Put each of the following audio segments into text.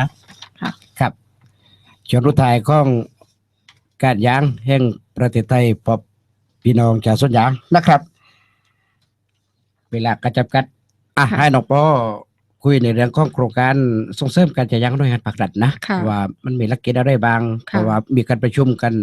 นะค่ะครับชนรุทายของการยางแห่งประเทศไทยพบพี่น้องชาวสวนยางนะครับ เวลากระจับกัดอะให้น้องปอคุยในเรื่องของโครงการส่งเสริมการจัดยางด้วยงานปักดัดนะค่ะว่ามันมีหลักเกณฑ์อะไรบ้างเพค่ะราะว่ามีการประชุมกัน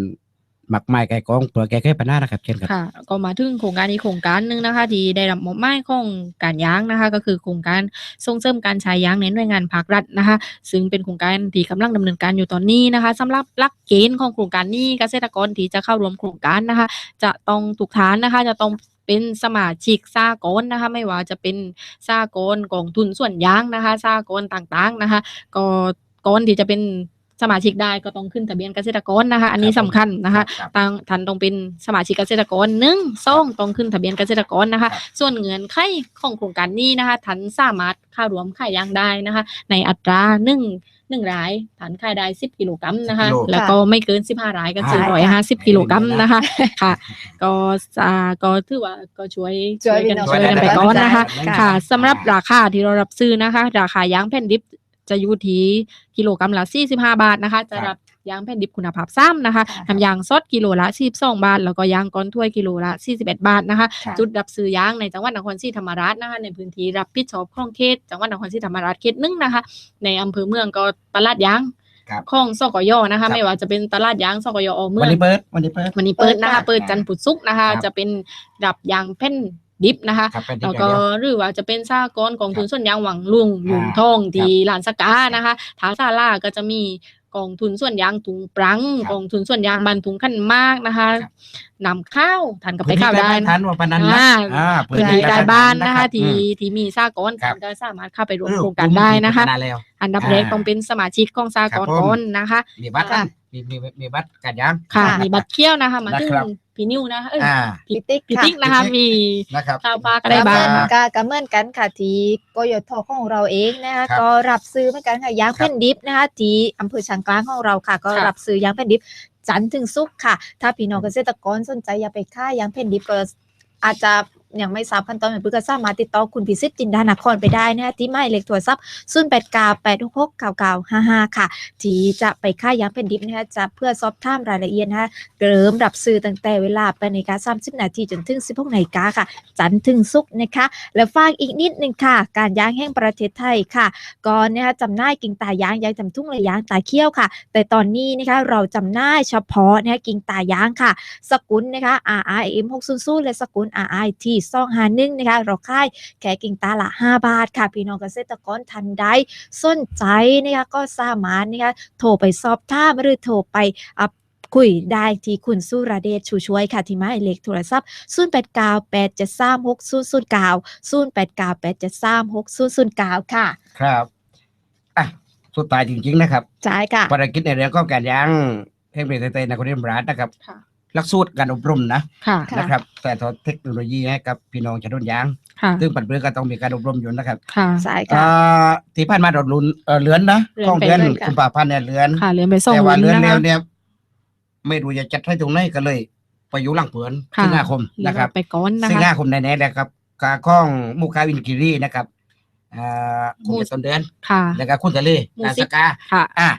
หมักไม้ไก่กองเพื่อแก้ไขปัญหานะครับเช่นครับค่ะก็มาถึงโครงการอีกโครงการหนึ่งนะคะ ที่ได้รับมอบหมายของการยางนะคะ ก็คือโครงการส่งเสริมการใช้ยางในหน่วยงานภาครัฐนะคะ ซึ่งเป็นโครงการที่กำลังดำเนินการอยู่ตอนนี้นะคะสำหรับหลักเกณฑ์ของโครงการนี้เกษตรกรที่จะเข้าร่วมโครงการนะคะ จะต้องถูกฐานนะคะ จะต้องเป็นสมาชิกสากลนะคะ ไม่ว่าจะเป็นสากลกองทุนส่วนยางนะคะสากลต่างๆนะคะ ก็ก่อนที่จะเป็น สมาชิกได้ก็ต้องขึ้นทะเบียนเกษตรกรนะคะ อันนี้สำคัญนะคะครับทางท่านต้องเป็นสมาชิกเกษตรกรหนึ่งสองต้องขึ้นทะเบียนเกษตรกรนะคะครับส่วนเงินไขของโครงการนี้นะคะท่านสามารถเข้ารวมขายยางได้นะคะ ในอัตราหนึ่งหนึ่งรายฐานขายได้สิบกิโลกรัมนะคะ10กิโลแล้วก็ไม่เกินสิบห้ารายก็สี่ร้อยค่ะห้าสิบกิโลกรัมนะคะค่ะ ก็อ่าก็ถือว่าก็ช่วยช่วยกันพี่น้องช่วยกันไปช่วยกันก่อนนะคะค่ะค่ะสำหรับราคาที่เรารับซื้อนะคะ ราคายางแผ่นดิบ จะอยู่ที่กิโลกรัมละ45 บาทนะคะ จะครับรับยางแผ่นดิบคุณภาพซ้ำนะคะค่ะทำยางสดกิโลละ42บาท แล้วก็ยางก้อนถ้วยกิโลละ41บาทนะคะ ค่ะ จุดรับซื้อยางในจังหวัดนครศรีธรรมราชนะคะ ในพื้นที่รับผิดชอบของเขตจังหวัดนครศรีธรรมราชเขตหนึ่งนะคะ ในอำเภอเมืองก็ตลาดยางครับของสกยนะครัคะบ ไม่ว่าจะเป็นตลาดยางสกยอเมืวัอนง นี้เปิดวันนี้เปิด วันนี้เปิดนะคะ เปิดค่ะเปิดจันทร์พุธศุกร์นะคะครับจะเป็นรับยางแผ่น ดิบนะคะครับเป็นที่แล้วเดีก็ยวหรือว่าจะเป็นสากลกองทุนส่วนยางหวังลุงหยุนอ่าทองที่ลานสกานะคะทางซาลาก็จะมีกองทุนส่วนยางถุงปรังครับกองทุนส่วนยางบันถุงขั้นมากนะคะครับนำข้าวทานกับไปพื้นที่ข้าวได้ใกล้นะทันว่าปานนั้นนะอ่าอ่าพื้นที่ใกล้บ้านนะคะ ที่อืมที่มีสากลครับก็สามารถเข้าไปร่วมเออโครงการได้นะคะกลุ่มที่พัฒาแล้วอันดับแรกอ่าต้องเป็นสมาชิกของสากลครับผมก่อนนะคะมีบัตรค่ะ มีมีมีบัตรการยางค่ะ ค่ะมีบัตรเคี้ยวนะคะ มาถึงนะครับพี่นิ้วนะคะเอ้ยอ่า พี่ติ๊กพี่ค่ะติ๊กนะคะ พี่ติ๊ก มีนะครับ ข้าวปลาก็ได้บ้างก็ก็ก็เหมือนกันค่ะที่กยทของเราเองนะคะครับก็รับซื้อเหมือนกันค่ะยางครับแผ่นดิบนะคะที่อำเภอช้างกลางของเราค่ะ ก็ค่ะรับซื้อยางแผ่นดิบจันทร์ถึงศุกร์ค่ะ ถ้าพี่น้องเกษตรกรสนใจอยากไปค่ายยางแผ่นดิบก็อาจจะ ยังไม่ทราบขั้นตอนแบบนี้ก็สามารถติดต่อคุณพิสิทธิ์จินดานครไปได้นะคะที่หมายเลขโทรศัพท์0 8 9 8 6 6 9 9 5 5ค่ะ ที่จะไปค่ายางแผ่นดิบนะคะจะเพื่อสอบถามรายละเอียดนะคะเริ่มรับซื้อตั้งแต่เวลา8นาฬิกา30นาทีจนถึง16นาฬิกาค่ะ จันทร์ถึงศุกร์นะคะ แล้วฝากอีกนิดนึงค่ะ การยางแห่งประเทศไทยค่ะก่อนนะคะจำหน่ายกิ่งตายางยางจำทุ่งและยางตาเขี้ยวค่ะ แต่ตอนนี้นะคะเราจำหน่ายเฉพาะนะคะกิ่งตายางค่ะ สกุลนะคะ RIM 600และสกุล RIT 251นะคะเราค่ายแค่กิ่งตาละ 5 บาทค่ะ พี่น้องเกษตรกรทันใดสนใจนะคะก็สามารถนะคะโทรไปสอบถามหรือโทรไปอะคุยได้ที่คุณสุรเดชชูช่วยค่ะ ที่หมายเลขโทรศัพท์ 0898736009 0898736009 ค่ะ ครับ อะ สุดท้ายจริง ๆ นะครับ ใช่ค่ะภารกิจในเรื่องของการยางแห่งประเทศไทยนครศรีธรรมราชนะครับค่ะ หลักสูตรการอบรมนะค่ะค่ะ นะครับแต่ทอดเทคโนโลยีให้กับพี่น้องชาวนุ่นยาง ค่ะซึ่งปัจจุบันก็ต้องมีการอบรมอยู่นะครับค่ะใช่อ่ค่ะาที่ผ่านมาเราลุ้นเอ่อเลือนนะเลื่อนของไปเดือนเรื่อยๆกุมภาพันธ์เนี่ยเลือน ค่ะเรียนไปส่งแต่ว่าวุ้เลือนนะแล้คะ วเนี่ย ไม่รู้จะจัดให้ตรงไหนก็เลย ไปอยู่หลังเผือนค่ะ สิงหาคมเรียนะนครับไปก่อนนะสิงคะ หาคมแน่ๆเลยครับกาข้องมุกาวินกิรีนะครับอ่าคงจะต้นเดือนค่ะ แล้วก็คุณทะเลหมู่นาสิสบกา ค่ะอะ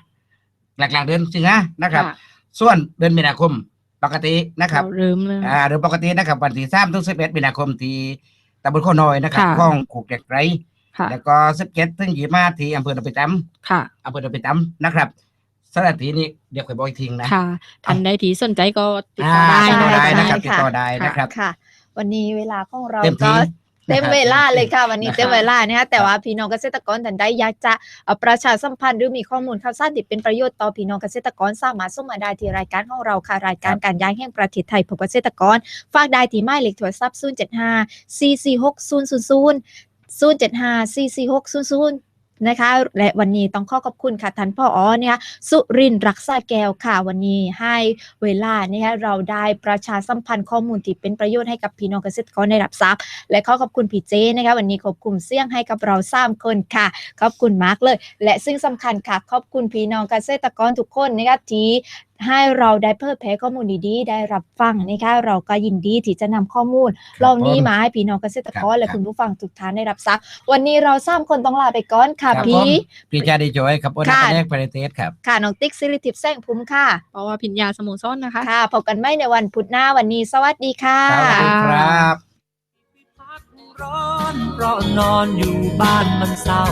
หลักๆเดือนสิงหานะครับ ค่ะ ส่วนเดือนมีนาคม ปกตินะครับเราเริ่มเลยอ่าเดือนปกตินะครับวันที่สามถึงสิบเอ็ดมีนาคมที่ตำบลโคน้อยนะครับค่ะข้องขูกเด็กไรค่ะแล้วก็สิบเจ็ดถึงยี่สิบห้าที่อำเภอตะปิตำค่ะอำเภอตะปิตำนะครับสถานที่นี้เดี๋ยวค่อยบอกอีกทีนะค่ะทันใดที่สนใจก็ติดอ่าต่อได้ติดต่อได้นะนะครับใช่ติดต่อได้นะครับค่ะ วันนี้เวลาของเราเต็มที่ก็ เต็มนะครับเวลาเลยค่ะวันนี้นะครับเต็มเวลานะคะแต่ว่าพี่น้องเกษตรกรท่านใดอยากจะเอ่อประชาสัมพันธ์หรือมีข้อมูลข่าวสารที่เป็นประโยชน์ต่อพี่น้องเกษตรกรสามารถส่งมาได้ที่รายการของเราค่ะรายการการย้ายแห่งประเทศไทยเพื่อเกษตรกรฝากได้ที่หมายเลขโทรศัพท์075 446 000 075 446 00 นะคะ และวันนี้ต้องขอขอบคุณค่ะท่านพ่ออเนี่ยสุรินทร์รักษาแก้วค่ะ วันนี้ให้เวลาเนี่ยเราได้ประชาสัมพันธ์ข้อมูลที่เป็นประโยชน์ให้กับพี่น้องเกษตรกรในรับทราบและขอขอบคุณพี่เจนะคะวันนี้ขอบคุณเสี่ยงให้กับเราสามคนค่ะ ขอบคุณมากเลย และซึ่งสำคัญค่ะขอบคุณพี่น้องเกษตรกรทุกคนนะคะที่ ให้เราได้เพิ่มแพร่ข้อมูลดีๆ ได้รับฟังนะคะเราก็ยินดีที่จะนำข้อมูลครับเรานี้ผมมาให้พี่น้องเกษตรกรครับและครับคุณผู้ฟังทุกท่านได้รับทราบวันนี้เราสามคนต้องลาไปก่อนค่ะครับพี่ผมพี่จาดีจอยครับวันค่ะนี้แรกประเทศครับค่ะน้องติ๊กสิริทิพย์แสงภูมิค่ะเพราะว่าพิญญาสโมุซ้อนนะคะค่ะพบกันไม่ในวันพุธหน้าวันนี้ สวัสดีค่ะสวัสดีครับพักร้อนเพราะนอนอยู่บ้านมันเศร้า